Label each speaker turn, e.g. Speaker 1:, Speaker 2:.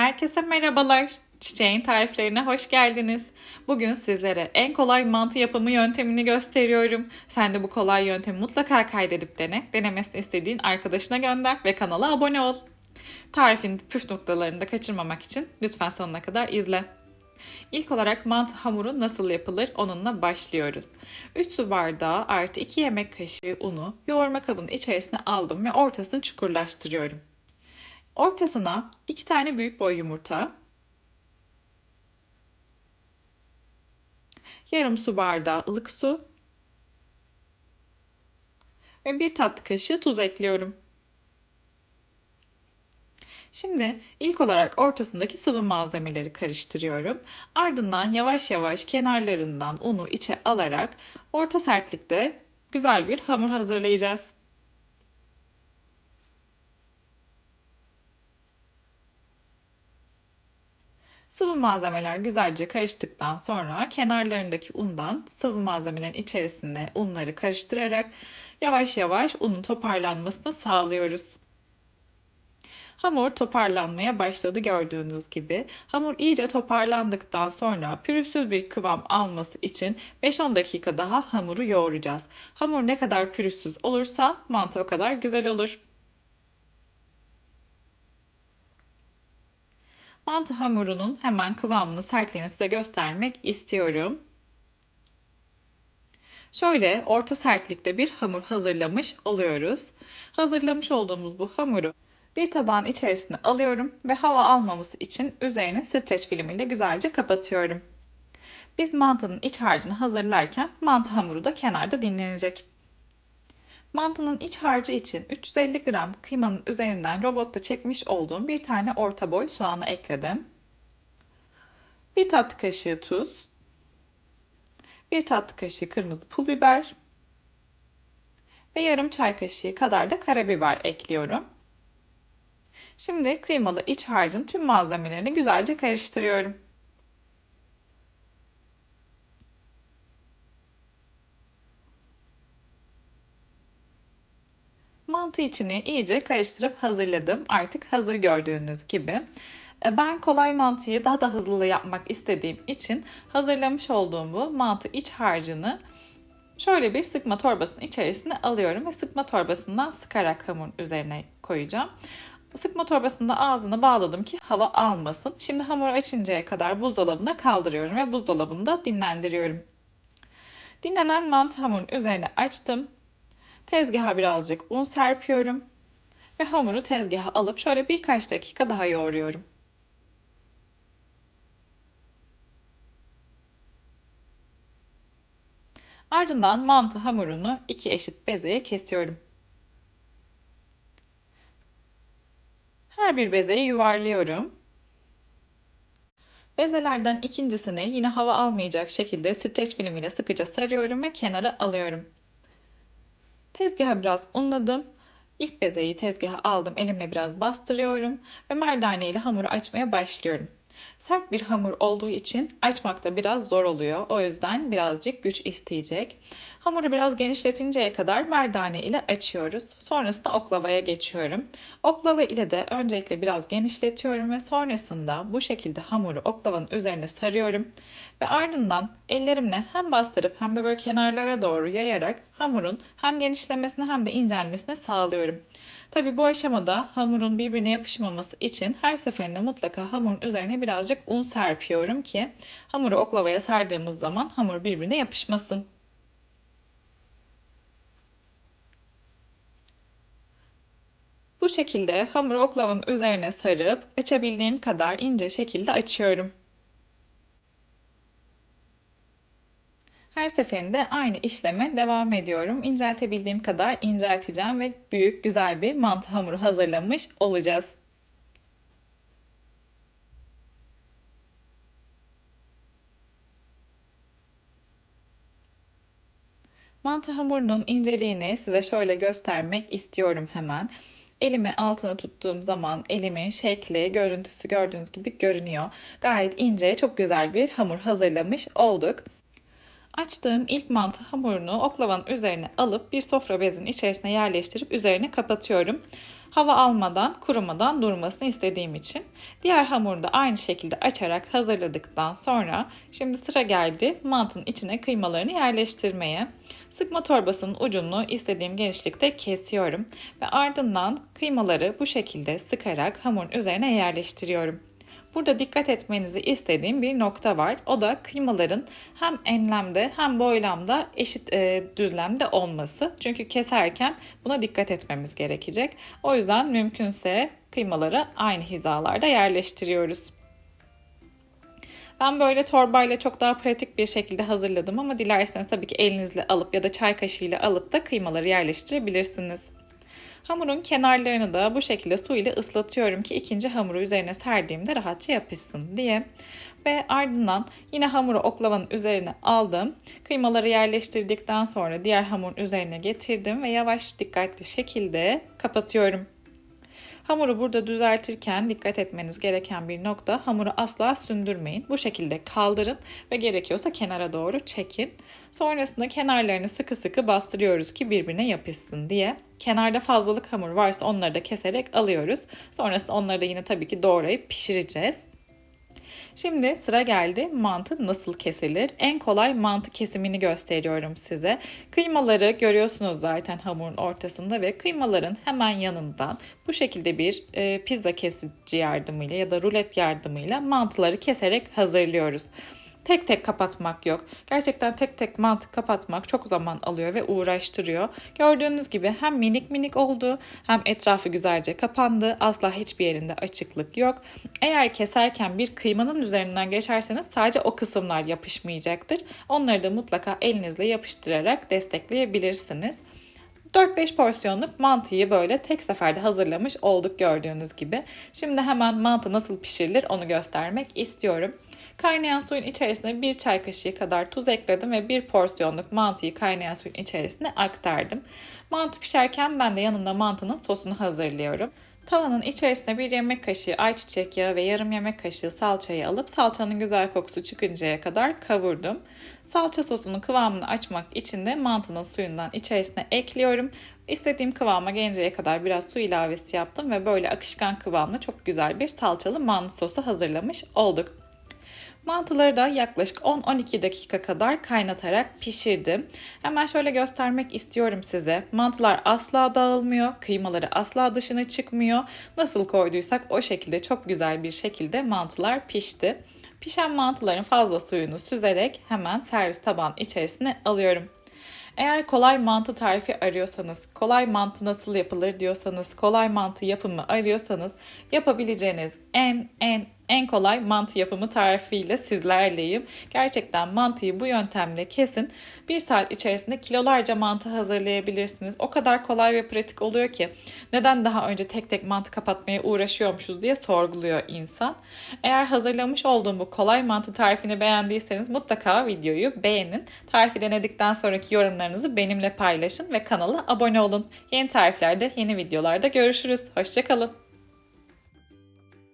Speaker 1: Herkese merhabalar. Çiçeğin tariflerine hoş geldiniz. Bugün sizlere en kolay mantı yapımı yöntemini gösteriyorum. Sen de bu kolay yöntemi mutlaka kaydedip dene. Denemesini istediğin arkadaşına gönder ve kanala abone ol. Tarifin püf noktalarını da kaçırmamak için lütfen sonuna kadar izle. İlk olarak mantı hamuru nasıl yapılır onunla başlıyoruz. 3 su bardağı artı 2 yemek kaşığı unu yoğurma kabının içerisine aldım ve ortasını çukurlaştırıyorum. Ortasına 2 tane büyük boy yumurta, yarım su bardağı ılık su ve bir tatlı kaşığı tuz ekliyorum. Şimdi ilk olarak ortasındaki sıvı malzemeleri karıştırıyorum. Ardından yavaş yavaş kenarlarından unu içe alarak orta sertlikte güzel bir hamur hazırlayacağız. Sıvı malzemeler güzelce karıştıktan sonra kenarlarındaki undan sıvı malzemelerin içerisine unları karıştırarak yavaş yavaş unun toparlanmasını sağlıyoruz. Hamur toparlanmaya başladı gördüğünüz gibi. Hamur iyice toparlandıktan sonra pürüzsüz bir kıvam alması için 5-10 dakika daha hamuru yoğuracağız. Hamur ne kadar pürüzsüz olursa mantı o kadar güzel olur. Mantı hamurunun hemen kıvamını, sertliğini size göstermek istiyorum. Şöyle orta sertlikte bir hamur hazırlamış oluyoruz. Hazırlamış olduğumuz bu hamuru bir tabağın içerisine alıyorum ve hava almaması için üzerine streç filmiyle güzelce kapatıyorum. Biz mantının iç harcını hazırlarken mantı hamuru da kenarda dinlenecek. Mantının iç harcı için 350 gram kıymanın üzerinden robotta çekmiş olduğum bir tane orta boy soğanı ekledim. Bir tatlı kaşığı tuz, bir tatlı kaşığı kırmızı pul biber ve yarım çay kaşığı kadar da karabiber ekliyorum. Şimdi kıymalı iç harcın tüm malzemelerini güzelce karıştırıyorum. Mantı içini iyice karıştırıp hazırladım. Artık hazır gördüğünüz gibi. E, ben kolay mantıyı daha da hızlı yapmak istediğim için hazırlamış olduğum bu mantı iç harcını şöyle bir sıkma torbasının içerisine alıyorum ve sıkma torbasından sıkarak hamurun üzerine koyacağım. Sıkma torbasında ağzını bağladım ki hava almasın. Şimdi hamur açıncaya kadar buzdolabına kaldırıyorum ve buzdolabında dinlendiriyorum. Dinlenen mantı hamurun üzerine açtım. Tezgaha birazcık un serpiyorum. Ve hamuru tezgaha alıp şöyle birkaç dakika daha yoğuruyorum. Ardından mantı hamurunu iki eşit bezeye kesiyorum. Her bir bezeyi yuvarlıyorum. Bezelerden ikincisini yine hava almayacak şekilde streç filmiyle sıkıca sarıyorum ve kenara alıyorum. Tezgaha biraz unladım. İlk bezeyi tezgaha aldım. Elimle biraz bastırıyorum ve merdane ile hamuru açmaya başlıyorum. Sert bir hamur olduğu için açmakta biraz zor oluyor. O yüzden birazcık güç isteyecek. Hamuru biraz genişletinceye kadar merdane ile açıyoruz. Sonrasında oklavaya geçiyorum. Oklava ile de öncelikle biraz genişletiyorum ve sonrasında bu şekilde hamuru oklavanın üzerine sarıyorum. Ve ardından ellerimle hem bastırıp hem de böyle kenarlara doğru yayarak hamurun hem genişlemesini hem de incelmesini sağlıyorum. Tabi bu aşamada hamurun birbirine yapışmaması için her seferinde mutlaka hamurun üzerine birazcık un serpiyorum ki hamuru oklavaya sardığımız zaman hamur birbirine yapışmasın. Bu şekilde hamuru oklavanın üzerine sarıp açabildiğim kadar ince şekilde açıyorum. Her seferinde aynı işleme devam ediyorum. İnceltebildiğim kadar incelteceğim ve büyük güzel bir mantı hamuru hazırlamış olacağız. Mantı hamurunun inceliğini size şöyle göstermek istiyorum hemen. Elimi altına tuttuğum zaman elimin şekli, görüntüsü gördüğünüz gibi görünüyor. Gayet ince, çok güzel bir hamur hazırlamış olduk. Açtığım ilk mantı hamurunu oklavanın üzerine alıp bir sofra bezinin içerisine yerleştirip üzerine kapatıyorum. Hava almadan, kurumadan durmasını istediğim için. Diğer hamuru da aynı şekilde açarak hazırladıktan sonra şimdi sıra geldi mantının içine kıymalarını yerleştirmeye. Sıkma torbasının ucunu istediğim genişlikte kesiyorum ve ardından kıymaları bu şekilde sıkarak hamurun üzerine yerleştiriyorum. Burada dikkat etmenizi istediğim bir nokta var. O da kıymaların hem enlemde hem boylamda eşit e, düzlemde olması. Çünkü keserken buna dikkat etmemiz gerekecek. O yüzden mümkünse kıymaları aynı hizalarda yerleştiriyoruz. Ben böyle torbayla çok daha pratik bir şekilde hazırladım ama dilerseniz tabii ki elinizle alıp ya da çay kaşığıyla alıp da kıymaları yerleştirebilirsiniz. Hamurun kenarlarını da bu şekilde su ile ıslatıyorum ki ikinci hamuru üzerine serdiğimde rahatça yapışsın diye. Ve ardından yine hamuru oklavanın üzerine aldım. Kıymaları yerleştirdikten sonra diğer hamurun üzerine getirdim ve yavaş dikkatli şekilde kapatıyorum. Hamuru burada düzeltirken dikkat etmeniz gereken bir nokta hamuru asla sündürmeyin. Bu şekilde kaldırın ve gerekiyorsa kenara doğru çekin. Sonrasında kenarlarını sıkı sıkı bastırıyoruz ki birbirine yapışsın diye. Kenarda fazlalık hamur varsa onları da keserek alıyoruz. Sonrasında onları da yine tabii ki doğrayıp pişireceğiz. Şimdi sıra geldi mantı nasıl kesilir? En kolay mantı kesimini gösteriyorum size. Kıymaları görüyorsunuz zaten hamurun ortasında ve kıymaların hemen yanından bu şekilde bir e, pizza kesici yardımıyla ya da rulet yardımıyla mantıları keserek hazırlıyoruz. Tek tek kapatmak yok. Gerçekten tek tek mantık kapatmak çok zaman alıyor ve uğraştırıyor. Gördüğünüz gibi hem minik minik oldu hem etrafı güzelce kapandı. Asla hiçbir yerinde açıklık yok. Eğer keserken bir kıymanın üzerinden geçerseniz sadece o kısımlar yapışmayacaktır. Onları da mutlaka elinizle yapıştırarak destekleyebilirsiniz. 4-5 porsiyonluk mantıyı böyle tek seferde hazırlamış olduk gördüğünüz gibi. Şimdi hemen mantı nasıl pişirilir onu göstermek istiyorum. Kaynayan suyun içerisine bir çay kaşığı kadar tuz ekledim ve bir porsiyonluk mantıyı kaynayan suyun içerisine aktardım. Mantı pişerken ben de yanında mantının sosunu hazırlıyorum. Tavanın içerisine bir yemek kaşığı ayçiçek yağı ve yarım yemek kaşığı salçayı alıp salçanın güzel kokusu çıkıncaya kadar kavurdum. Salça sosunun kıvamını açmak için de mantının suyundan içerisine ekliyorum. İstediğim kıvama gelinceye kadar biraz su ilavesi yaptım ve böyle akışkan kıvamlı çok güzel bir salçalı mantı sosu hazırlamış olduk. Mantıları da yaklaşık 10-12 dakika kadar kaynatarak pişirdim. Hemen şöyle göstermek istiyorum size. Mantılar asla dağılmıyor, kıymaları asla dışına çıkmıyor. Nasıl koyduysak o şekilde çok güzel bir şekilde mantılar pişti. Pişen mantıların fazla suyunu süzerek hemen servis tabağın içerisine alıyorum. Eğer kolay mantı tarifi arıyorsanız, kolay mantı nasıl yapılır diyorsanız, kolay mantı yapımı arıyorsanız yapabileceğiniz en en en kolay mantı yapımı tarifiyle sizlerleyim. Gerçekten mantıyı bu yöntemle kesin. Bir saat içerisinde kilolarca mantı hazırlayabilirsiniz. O kadar kolay ve pratik oluyor ki neden daha önce tek tek mantı kapatmaya uğraşıyormuşuz diye sorguluyor insan. Eğer hazırlamış olduğum bu kolay mantı tarifini beğendiyseniz mutlaka videoyu beğenin. Tarifi denedikten sonraki yorumlarınızı benimle paylaşın ve kanala abone olun. Yeni tariflerde, yeni videolarda görüşürüz. Hoşçakalın.